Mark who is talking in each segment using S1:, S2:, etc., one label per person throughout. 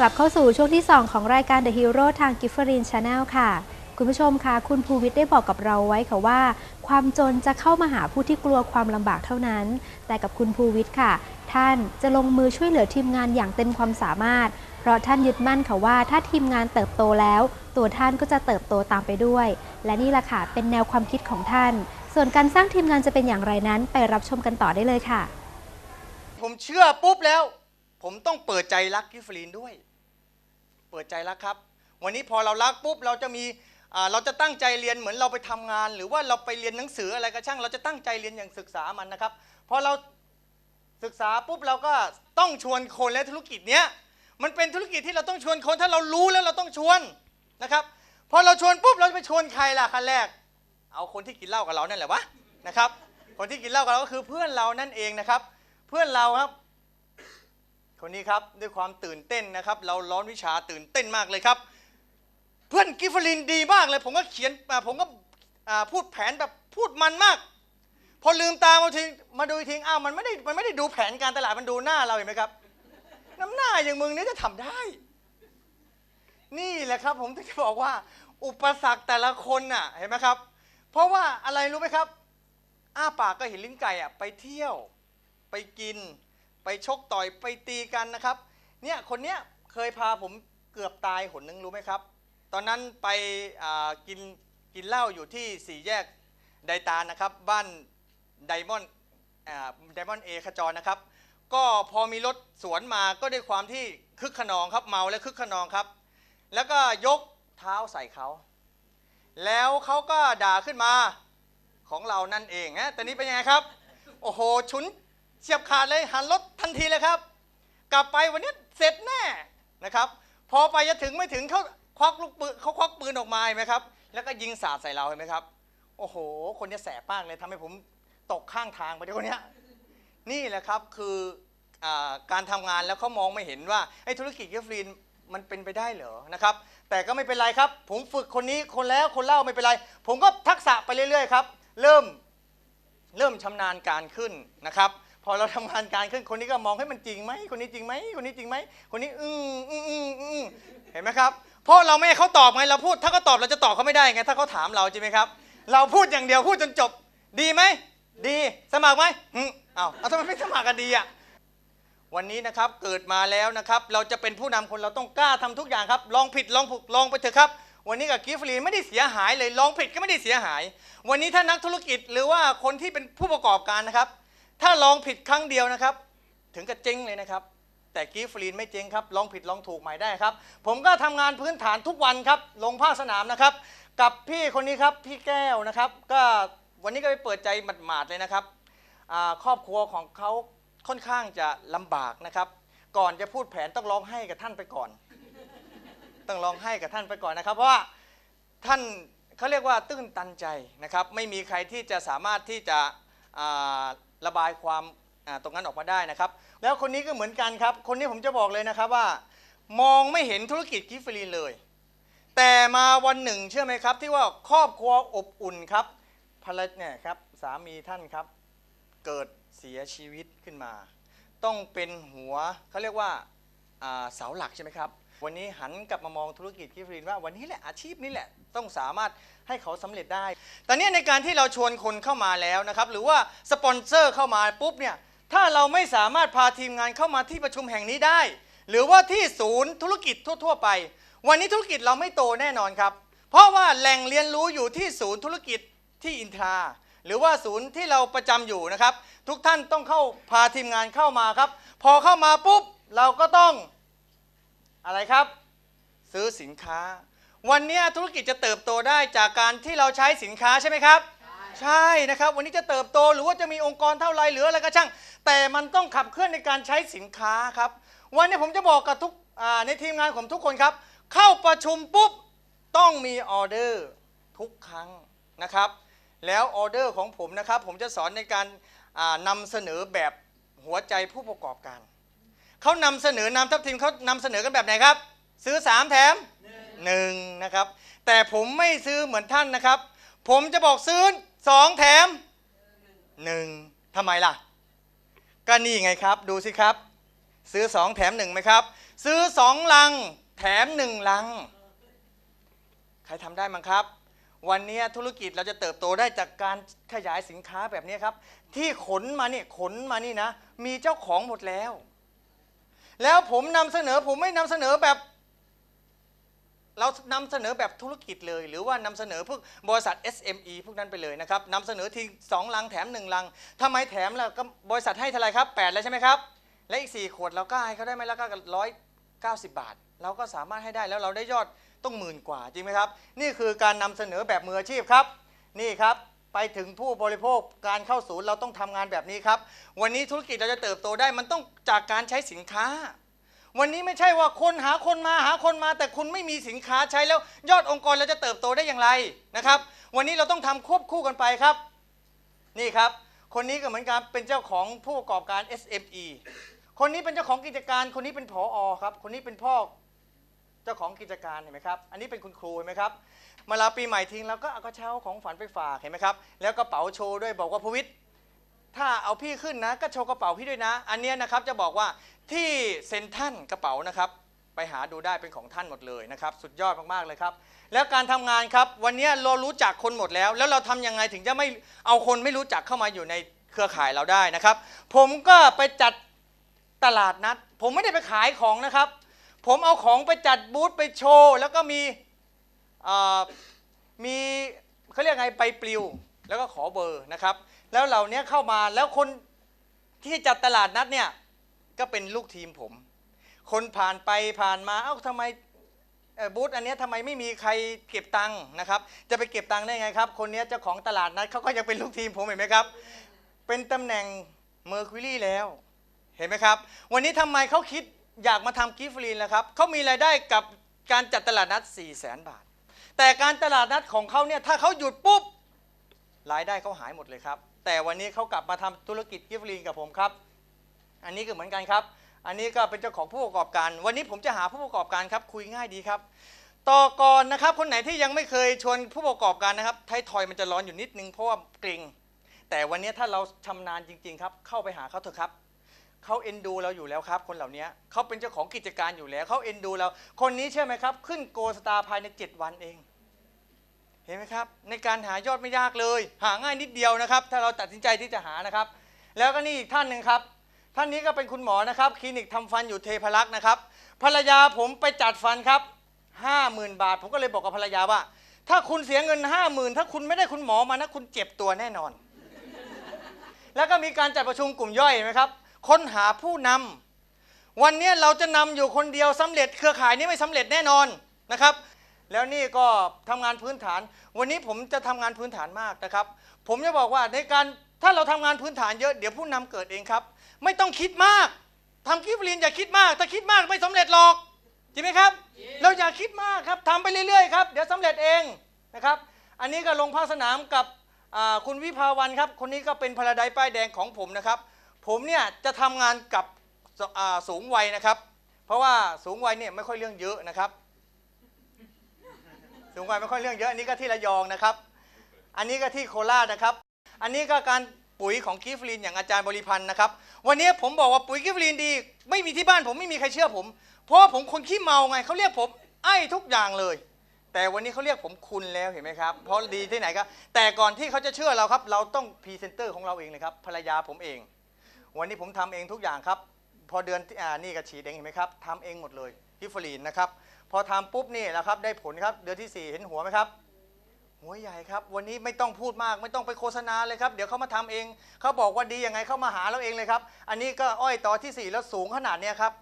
S1: กลับเข้าสู่ช่วงที่ 2 ของรายการ The Hero ทาง g i f f e r i n Channel ค่ะ คุณผู้ชมคะคุณภูวิทย์ได้บอกกับเราไว้ค่ะว่า ความจนจะเข้ามาหาผู้ที่กลัวความลำบากเท่านั้น แต่กับคุณภูวิทย์ค่ะ ท่านจะลงมือช่วยเหลือทีมงานอย่างเต็มความสามารถ เพราะท่านยึดมั่นค่ะว่า ถ้าทีมงานเติบโตแล้ว ตัวท่านก็จะเติบโตตามไปด้วย และนี่แหละค่ะเป็นแนวความคิดของท่าน ส่วนการสร้างทีมงานจะเป็นอย่างไรนั้น ไปรับชมกันต่อได้เลยค่ะ
S2: ผมเชื่อปุ๊บแล้ว ผมต้องเปิดใจรักกิฟฟรีนด้วย ปิดใจรักครับ วันนี้พอเรารักปุ๊บเราจะมีเราจะตั้งใจเรียนเหมือนเราไปทำงาน หรือว่าเราไปเรียนหนังสืออะไรก็ช่าง เราจะตั้งใจเรียนอย่างศึกษามันนะครับพอเราศึกษาปุ๊บเราก็ต้องชวนคนและธุรกิจเนี้ยมันเป็นธุรกิจที่เราต้องชวนคนถ้าเรารู้แล้วเราต้องชวนนะครับพอเราชวนปุ๊บเราจะไปชวนใครล่ะขั้นแรก เอาคนที่กินเหล้ากับเรานั่นแหละวะนะครับคนที่กินเหล้ากับเราก็คือเพื่อนเรานั่นเองนะครับ เพื่อนเราครับ คนนี้ครับด้วยความตื่นเต้นนะครับ เราร้อนวิชาตื่นเต้นมากเลยครับ เพื่อนกิฟฟลินดีมากเลย ผมก็เขียนอ่าผมก็พูดแผนแบบพูดมันมาก พอลืมตามาทีมาดูอีกทีอ้าวมันไม่ได้มันไม่ได้ดูแผนการตลาดมันดูหน้าเราเห็นไหมครับ น้ำหน้าอย่างมึงนี่จะทำได้ นี่แหละครับ ผมถึงจะบอกว่า อุปสรรคแต่ละคนน่ะเห็นไหมครับ เพราะว่าอะไรรู้ไหมครับ อ้าปากก็เห็นลิ้นไก่อะไปเที่ยวไปกิน ไปชกต่อยไปตีกันนะครับ เนี่ยคนเนี้ยเคยพาผมเกือบตายหนนึงรู้ไหมครับ ตอนนั้นไปกินกินเหล้าอยู่ที่สี่แยกไดตานนะครับ บ้านไดมอนด์ไดมอนด์เอขจรนะครับ ก็พอมีรถสวนมาก็ด้วยความที่คึกขนองครับเมาและคึกขนองครับ แล้วก็ยกเท้าใส่เขาแล้วเขาก็ด่าขึ้นมาของเรานั่นเองนะแต่นี้เป็นยังไงครับ โอ้โหฉุน เฉียบขาดเลยหันรถทันทีเลยครับ กลับไปวันนี้เสร็จแน่นะครับ พอไปจะถึงไม่ถึงเขาควักลูกปืนเขาควักปืนออกมาเห็นไหมครับ แล้วก็ยิงสาดใส่เราเห็นไหมครับ โอ้โห คนนี้แสบมากเลยทำให้ผมตกข้างทางไปเดี๋ยวนี้นี่แหละครับคืออการทำงานแล้วเขามองไม่เห็นว่าไอ้ธุรกิจเกฟรีนมันเป็นไปได้เหรอนะครับ แต่ก็ไม่เป็นไรครับ ผมฝึกคนนี้คนแล้วคนเล่าไม่เป็นไร ผมก็ทักษะไปเรื่อยๆครับ เริ่มเริ่มชำนาญการขึ้นนะครับ พอเราทำงานการขึ้นคนนี้ก็มองให้มันจริงไหมคนนี้จริงไหมคนนี้จริงไหมคนนี้อืมอืมอืมอืมเห็นไหมครับ เพราะเราไม่ให้เขาตอบไงเราพูด ถ้าเขาตอบเราจะตอบเขาไม่ได้ไงถ้าเขาถามเราจริงไหมครับ เราพูดอย่างเดียวพูดจนจบ ดีไหมดีสมัครไหมอืมอ้าวเอาทำไมไม่สมัครกันดีอะวันนี้นะครับเกิดมาแล้วนะครับ เราจะเป็นผู้นำคนเราต้องกล้าทำทุกอย่างครับ ลองผิดลองถูกลองไปเถอะครับ วันนี้กับกิฟฟรีไม่ได้เสียหายเลยลองผิดก็ไม่ได้เสียหาย วันนี้ถ้านักธุรกิจหรือว่าคนที่เป็นผู้ประกอบการนะครับ ถ้าลองผิดครั้งเดียวนะครับ ถึงกับเจ๊งเลยนะครับ แต่กิฟฟรีนไม่เจ๊งครับ ลองผิดลองถูกใหม่ได้ครับ ผมก็ทำงานพื้นฐานทุกวันครับ ลงภาคสนามนะครับ กับพี่คนนี้ครับ พี่แก้วนะครับ ก็วันนี้ก็ไปเปิดใจหมาดๆเลยนะครับ ครอบครัวของเขาค่อนข้างจะลำบากนะครับ ก่อนจะพูดแผนต้องร้องให้กับท่านไปก่อน ต้องร้องให้กับท่านไปก่อนนะครับ เพราะว่าท่านเขาเรียกว่าตื้นตันใจนะครับ ไม่มีใครที่จะสามารถที่จะ ระบายความตรงนั้นออกมาได้นะครับ แล้วคนนี้ก็เหมือนกันครับ คนนี้ผมจะบอกเลยนะครับว่า มองไม่เห็นธุรกิจกิฟฟรีนเลย แต่มาวันหนึ่งเชื่อไหมครับ ที่ว่าครอบครัวอบอุ่นครับภรรยเนี่ยครับสามีท่านครับ เกิดเสียชีวิตขึ้นมา ต้องเป็นหัวเขาเรียกว่าเสาหลักใช่ไหมครับ วันนี้หันกลับมามองธุรกิจกิฟรีนว่าวันนี้แหละอาชีพนี้แหละต้องสามารถให้เขาสำเร็จได้แต่เนี่ยในการที่เราชวนคนเข้ามาแล้วนะครับหรือว่าสปอนเซอร์เข้ามาปุ๊บเนี่ยถ้าเราไม่สามารถพาทีมงานเข้ามาที่ประชุมแห่งนี้ได้ หรือว่าที่ศูนย์ธุรกิจทั่ว ๆ ไป วันนี้ธุรกิจเราไม่โตแน่นอนครับ เพราะว่าแหล่งเรียนรู้อยู่ที่ศูนย์ธุรกิจที่อินทราหรือว่าศูนย์ที่เราประจำอยู่นะครับ ทุกท่านต้องเข้าพาทีมงานเข้ามาครับ พอเข้ามาปุ๊บเราก็ต้อง อะไรครับ ซื้อสินค้า วันนี้ธุรกิจจะเติบโตได้จากการที่เราใช้สินค้าใช่ไหมครับ ใช่นะครับ วันนี้จะเติบโตหรือว่าจะมีองค์กรเท่าไรหรืออะไรก็ช่าง แต่มันต้องขับเคลื่อนในการใช้สินค้าครับ วันนี้ผมจะบอกกับทุกอ่าในทีมงานของทุกคนครับ เข้าประชุมปุ๊บต้องมีออเดอร์ทุกครั้งนะครับ แล้วออเดอร์ของผมนะครับ ผมจะสอนในการอ่านำเสนอแบบหัวใจผู้ประกอบการ เขานำเสนอนำทัพทีมเขานำเสนอกันแบบไหนครับ ซื้อ 3 แถมหนึ่งนะครับ แต่ผมไม่ซื้อเหมือนท่านนะครับ ผมจะบอกซื้อ 2 แถมหนึ่งทำไมล่ะ ก็นี่ไงครับ ดูสิครับ ซื้อ 2 แถม1ไหมครับ ซื้อสองลัง แถมหนึ่งลัง ใครทำได้มั้งครับวันนี้ธุรกิจเราจะเติบโตได้จากการขยายสินค้าแบบนี้ครับ ที่ขนมานี่ขนมานี่นะ มีเจ้าของหมดแล้ว แล้วผมนำเสนอผมไม่นำเสนอแบบ เรานำเสนอแบบธุรกิจเลย หรือว่านำเสนอพวกบริษัท SME พวกนั้นไปเลยนะครับนำเสนอทีสองลังแถมหนึ่งลังทำไมแถมล่ะก็บริษัทให้เท่าไหรครับ8แล้วใช่ไหมครับและอีก 4 ขวดเราก็ให้เขาได้ไหมแล้วก็ร้อยเก้าสิบบาท เราก็สามารถให้ได้แล้วเราได้ยอดต้องหมื่นกว่าจริงไหมครับ นี่คือการนำเสนอแบบมืออาชีพครับ นี่ครับ ไปถึงผู้บริโภคการเข้าศูนย์เราต้องทำงานแบบนี้ครับ วันนี้ธุรกิจเราจะเติบโตได้ มันต้องจากการใช้สินค้า วันนี้ไม่ใช่ว่าคนหาคนมาหาคนมา แต่คุณไม่มีสินค้าใช้แล้ว ยอดองค์กรเราจะเติบโตได้อย่างไรนะครับ วันนี้เราต้องทำควบคู่กันไปครับ นี่ครับ คนนี้ก็เหมือนกันเป็นเจ้าของผู้ประกอบการ SME คนนี้เป็นเจ้าของกิจการ คนนี้เป็นผออครับ คนนี้เป็นพ่อ เจ้าของกิจการเห็นไหมครับ อันนี้เป็นคุณครูเห็นไหมครับมาลาปีใหม่ทิ้งแล้วก็เอากระเช้าของฝันไปฝากเห็นไหมครับ แล้วกระเป๋าโชว์ด้วยบอกว่าพวิทย์ถ้าเอาพี่ขึ้นนะ ก็โชว์กระเป๋าพี่ด้วยนะ อันเนี้ยนะครับจะบอกว่าที่เซ็นทรันกระเป๋านะครับ ไปหาดูได้เป็นของท่านหมดเลยนะครับ สุดยอดมากๆเลยครับ แล้วการทำงานครับวันนี้เรารู้จักคนหมดแล้ว แล้วเราทำยังไงถึงจะไม่เอาคนไม่รู้จักเข้ามาอยู่ในเครือข่ายเราได้นะครับ ผมก็ไปจัดตลาดนัด ผมไม่ได้ไปขายของนะครับ ผมเอาของไปจัดบูธไปโชว์แล้วก็มีมีเขาเรียกไงไปปลิว แล้วก็ขอเบอร์นะครับ แล้วเหล่านี้เข้ามาแล้วคนที่จัดตลาดนัดเนี่ยก็เป็นลูกทีมผม คนผ่านไปผ่านมาเอ้าทำไมบูธอันนี้ทำไมไม่มีใครเก็บตังค์นะครับ จะไปเก็บตังค์ได้ไงครับ คนนี้เจ้าของตลาดนัดเขาก็ยังเป็นลูกทีมผมเห็นไหมครับ เป็นตำแหน่งเมอร์คิวรีแล้ว เห็นไหมครับ วันนี้ทำไมเขาคิด อยากมาทำกิฟต์ฟรีนล่ะครับเขามีรายได้กับการจัดตลาดนัด 4 0 0แสนบาท แต่การตลาดนัดของเขาเนี่ยถ้าเขาหยุดปุ๊บรายได้เขาหายหมดเลยครับ แต่วันนี้เขากลับมาทำธุรกิจกิฟต์ฟรีนกับผมครับ อันนี้ก็เหมือนกันครับ อันนี้ก็เป็นเจ้าของผู้ประกอบการ วันนี้ผมจะหาผู้ประกอบการครับคุยง่ายดีครับต่อก่อนนะครับ คนไหนที่ยังไม่เคยชวนผู้ประกอบการนะครับไทยทอยมันจะร้อนอยู่นิดนึงเพราะว่าเกรงแต่วันนี้ถ้าเราชำนาญจริง ๆ ครับ เข้าไปหาเขาเถอะครับ เขาเอ็นดูเราอยู่แล้วครับ คนเหล่านี้เขาเป็นเจ้าของกิจการอยู่แล้วเขาเอ็นดูเราคนนี้เชื่อไหมครับ ขึ้นโกสตาภายใน 7 วันเอง เห็นไหมครับ ในการหายอดไม่ยากเลย หาง่ายนิดเดียวนะครับ ถ้าเราตัดสินใจที่จะหานะครับ แล้วก็นี่อีกท่านหนึ่งครับ ท่านนี้ก็เป็นคุณหมอนะครับคลินิกทำฟันอยู่เทพรักษ์นะครับภรรยาผมไปจัดฟันครับ50,000บาท ผมก็เลยบอกกับภรรยาว่า ถ้าคุณเสียเงิน50,000ถ้าคุณไม่ได้คุณหมอมานะคุณเจ็บตัวแน่นอน แล้วก็มีการจัดประชุมกลุ่มย่อยไหมครับ ค้นหาผู้นำวันนี้เราจะนำอยู่คนเดียวสำเร็จเครือข่ายนี้ไม่สำเร็จแน่นอนนะครับ แล้วนี่ก็ทำงานพื้นฐาน วันนี้ผมจะทำงานพื้นฐานมากนะครับ ผมจะบอกว่าในการถ้าเราทำงานพื้นฐานเยอะเดี๋ยวผู้นำเกิดเองครับ ไม่ต้องคิดมากทำกิฟต์เรียนอย่าคิดมาก ถ้าคิดมากไม่สำเร็จหรอกจริงไหมครับ เราอย่าคิดมากครับทำไปเรื่อยๆครับ เดี๋ยวสำเร็จเองนะครับ อันนี้ก็ลงภาคสนามกับคุณวิภาวันครับ คนนี้ก็เป็นพลาไดป้ายแดงของผมนะครับ ผมเนี่ยจะทำงานกับส,สูงวัยนะครับ เพราะว่าสูงวัยเนี่ยไม่ค่อยเรื่องเยอะนะครับ สูงวัยไม่ค่อยเรื่องเยอะอันนี้ก็ที่ระยองนะครับ อันนี้ก็ที่โคราชนะครับ อันนี้ก็การปุ๋ยของกิฟลินอย่างอาจารย์บริพันธ์นะครับ วันนี้ผมบอกว่าปุ๋ยกิฟลินดี ไม่มีที่บ้านผมไม่มีใครเชื่อผม เพราะว่าผมคนขี้เมาไงเขาเรียกผมไอ้ทุกอย่างเลย แต่วันนี้เขาเรียกผมคุณแล้วเห็นไหมครับ เพราะดีที่ไหนครับแต่ก่อนที่เขาจะเชื่อเราครับ เราต้องพรีเซนเตอร์ของเราเองเลยครับภรรยาผมเอง วันนี้ผมทำเองทุกอย่างครับ พอเดือนอ่านี่ก็ฉีดเองเห็นไหมครับทำเองหมดเลยกิฟลินนะครับ พอทำปุ๊บนี่แหละครับได้ผลครับเดือนที่สี่เห็นหัวไหมครับหัวใหญ่ครับ วันนี้ไม่ต้องพูดมาก ไม่ต้องไปโฆษณาเลยครับ เดี๋ยวเขามาทำเอง เขาบอกว่าดียังไงเขามาหาเราเองเลยครับ อันนี้ก็อ้อยต่อที่ 4 แล้วสูงขนาดเนี้ยครับ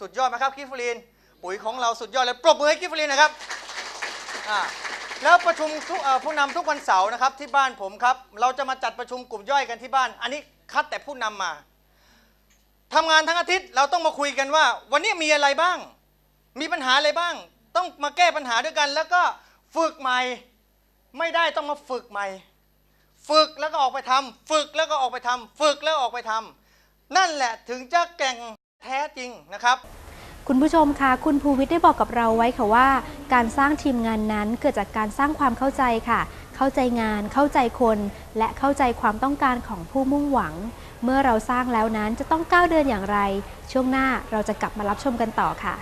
S2: สุดยอดไหมครับกิฟฟลีน ปุ๋ยของเราสุดยอดเลยปรบมือให้กิฟฟลีนนะครับอ่าแล้วประชุมทุกผู้นำทุกวันเสาร์นะครับที่บ้านผมครับ เราจะมาจัดประชุมกลุ่มย่อยกันที่บ้าน อันนี้คัดแต่ผู้นำมา ทำงานทั้งอาทิตย์ เราต้องมาคุยกันว่า วันนี้มีอะไรบ้าง มีปัญหาอะไรบ้าง ต้องมาแก้ปัญหาด้วยกัน แล้วก็ฝึกใหม่ ไม่ได้ต้องมาฝึกใหม่ ฝึกแล้วก็ออกไปทำฝึกแล้วก็ออกไปทำฝึกแล้วออกไปทำนั่นแหละถึงจะแก่งแท้จริงนะครับ
S1: คุณผู้ชมคะคุณภูวิทย์ได้บอกกับเราไว้ค่ะว่า การสร้างทีมงานนั้นเกิดจากการสร้างความเข้าใจค่ะ เข้าใจงาน เข้าใจคน และเข้าใจความต้องการของผู้มุ่งหวัง เมื่อเราสร้างแล้วนั้นจะต้องก้าวเดินอย่างไร ช่วงหน้าเราจะกลับมารับชมกันต่อค่ะ